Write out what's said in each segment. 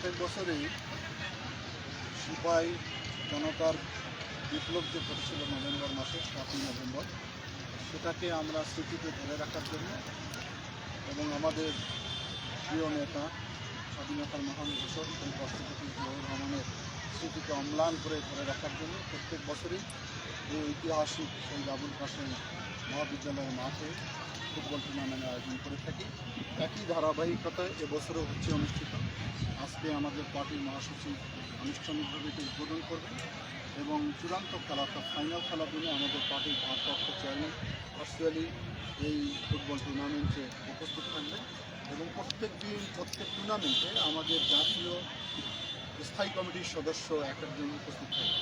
প্রত্যেক বছরই সিপাই জনতার বিপ্লব যে ঘটেছিল নভেম্বর মাসে, সাতই নভেম্বর, সেটাকে আমরা স্মৃতিতে ধরে রাখার জন্য এবং আমাদের প্রিয় নেতা, স্বাধীনতার মহান ঘোষক সেই রাষ্ট্রপতি জিয়াউর রহমানের স্মৃতিকে অম্লান করে ধরে রাখার জন্য প্রত্যেক বছরই এই ঐতিহাসিক সেই আবুল কাসেম মহাবিদ্যালয়ের মাঠে ফুটবল টুর্নামেন্টের আয়োজন করে থাকি। একই ধারাবাহিকতায় এবছরও হচ্ছে অনুষ্ঠিত। আজকে আমাদের পার্টির মহাসচিব আনুষ্ঠানিকভাবে এটি উদ্বোধন করবেন এবং চূড়ান্ত খেলা, অর্থাৎ ফাইনাল খেলার দিনে আমাদের পার্টির ভারপ্রাপ্ত চেয়ারম্যান পার্সোনালি এই ফুটবল টুর্নামেন্টে উপস্থিত থাকবেন এবং প্রত্যেক দিন, প্রত্যেক টুর্নামেন্টে আমাদের জাতীয় স্থায়ী কমিটির সদস্য এক একজন উপস্থিত থাকবে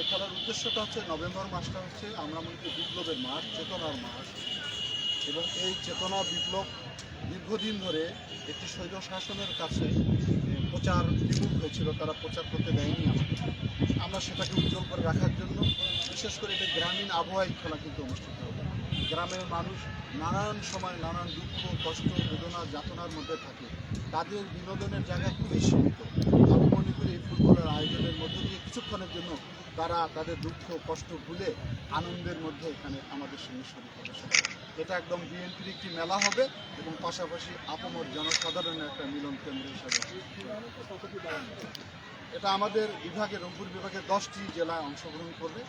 এ খেলার উদ্দেশ্যটা হচ্ছে নভেম্বর মাসটা হচ্ছে আমরা মনে করি বিপ্লবের মাস, চেতনার মাস। এবং এই চেতনা বিপ্লব দীর্ঘদিন ধরে একটি স্বৈর শাসনের কাছে প্রচার বিমুখ হয়েছিল, তারা প্রচার করতে দেয়নি আমরা সেটাকে উজ্জ্বল করে রাখার জন্য বিশেষ করে এটা গ্রামীণ আবহাওয়ায় খেলা কিন্তু অনুষ্ঠিত হবে। গ্রামের মানুষ নানান সময় নানান দুঃখ, কষ্ট, বেদনা, যাতনার মধ্যে থাকে। তাদের বিনোদনের জায়গা খুবই সীমিত মনে করি এই ফুটবলের আয়োজনের মধ্য দিয়ে কিছুক্ষণের জন্য তারা তাদের দুঃখ কষ্ট ভুলে আনন্দের মধ্যে এখানে আমাদের সঙ্গে শরীর এটা একদম বিএনপির একটি মেলা হবে এবং পাশাপাশি আপামর জনসাধারণের একটা মিলন কেন্দ্র হিসাবে। এটা আমাদের বিভাগে, রংপুর বিভাগে দশটি জেলায় অংশগ্রহণ করবে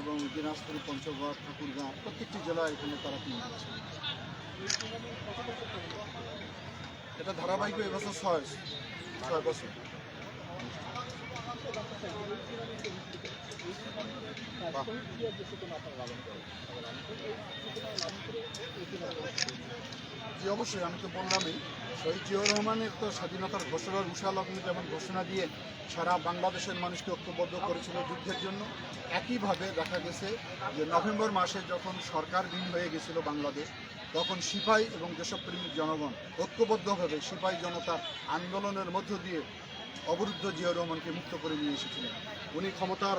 এবং দিনাজপুর, পঞ্চগড়, ঠাকুরগাঁ প্রত্যেকটি জেলায় এখানে তারা টিম দিচ্ছে এটা ধারাবাহিক এবছর ছয় ছয় বছর। জি, অবশ্যই, আমি তো বললামই, শহীদ জিয়াউর রহমানের তো স্বাধীনতার ঘোষণার উষা লগ্নে যেমন ঘোষণা দিয়ে সারা বাংলাদেশের মানুষকে ঐক্যবদ্ধ করেছিল যুদ্ধের জন্য, একইভাবে দেখা গেছে যে নভেম্বর মাসে যখন সরকার হয়ে গেছিল বাংলাদেশ, তখন সিপাই এবং দেশপ্রেমিক জনগণ ঐক্যবদ্ধভাবে সিপাই জনতার আন্দোলনের মধ্য দিয়ে অবরুদ্ধ জিয়াউর রহমানকে মুক্ত করে নিয়ে এসেছিলেন। উনি ক্ষমতার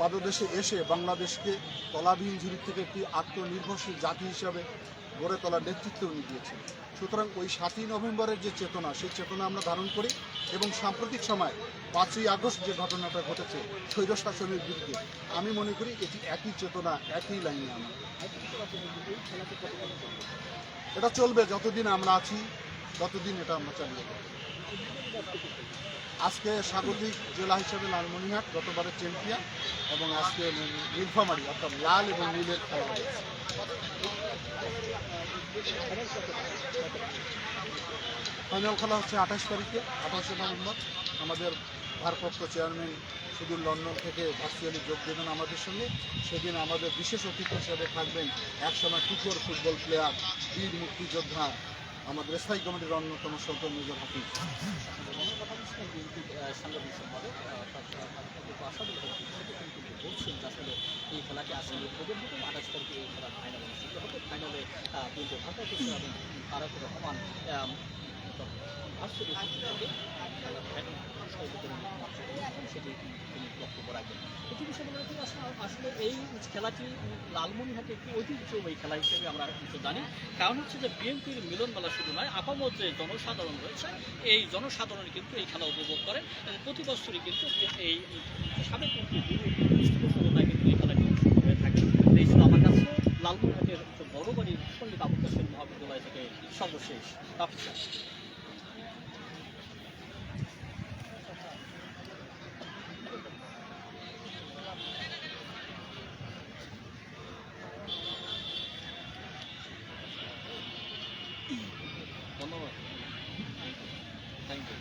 পাদদেশে এসে বাংলাদেশকে তলাবিহীন ঝুড়ি থেকে একটি আত্মনির্ভরশীল জাতি হিসাবে গড়ে তোলার নেতৃত্ব উনি দিয়েছেন। সুতরাং ওই সাতই নভেম্বরের যে চেতনা, সেই চেতনা আমরা ধারণ করি এবং সাম্প্রতিক সময় পাঁচই আগস্ট যে ঘটনাটা ঘটেছে স্বৈর শাসনের বিরুদ্ধে, আমি মনে করি এটি একই চেতনা, একই লাইনে আমরা। এটা চলবে যতদিন আমরা আছি, ততদিন এটা আমরা চালিয়ে যাব। আজকে স্বাগতিক জেলা হিসেবে লালমনিরহাট গতবারের চ্যাম্পিয়ন এবং আজকে নীলফামারি, অর্থাৎ লাল এবং নীলের খেলা ফাইনাল খেলা হচ্ছে আঠাশ তারিখে, আঠাশে নভেম্বর। আমাদের ভারপ্রাপ্ত চেয়ারম্যান সুদূর লন্ডন থেকে ভার্চুয়ালি যোগ দেবেন আমাদের সঙ্গে। সেদিন আমাদের বিশেষ অতিথি হিসেবে থাকবেন একসময় টুকর ফুটবল প্লেয়ার, বীর মুক্তিযোদ্ধা আমাদের স্থায়ী কমিটির অন্যতম সদস্য মেজর হাফিজ সাংবাদিক সম্পাদক বলছেন আসলে এই খেলাকে আসলে মতো আঠাশ তারিখে এই খেলা ফাইনাল হবে ফাইনালে কিন্তু ভারপ্রাপ্ত এবং তারক রহমান আম, ভার্চুয়ালি উপস্থিত থেকে খেলার ফাইনাল সহযোগিতা সেটি তিনি বক্তব্য রাখবেন একটি বিষয় মনে রাখি আসলে- আসলে এই খেলাটি লালমনিহাটে একটি ঐতিহ্যবাহী খেলা হিসেবে আমরা কিন্তু জানি। কারণ হচ্ছে যে বিএনপির মিলন মেলা শুধু নয় আপামত যে জনসাধারণ রয়েছে, এই জনসাধারণ কিন্তু এই খেলা উপভোগ করেন প্রতি বছরই কিন্তু এই সাবেক মন্ত্রী কিন্তু এই খেলাটি অনুষ্ঠিত হয়ে থাকে। এই ছিল আমার কাছে লালমনিহাটের বড় বাড়ির আবু কাসেম মহাবিদ্যালয় থেকে সর্বশেষ। ধন্যবাদ। Thank you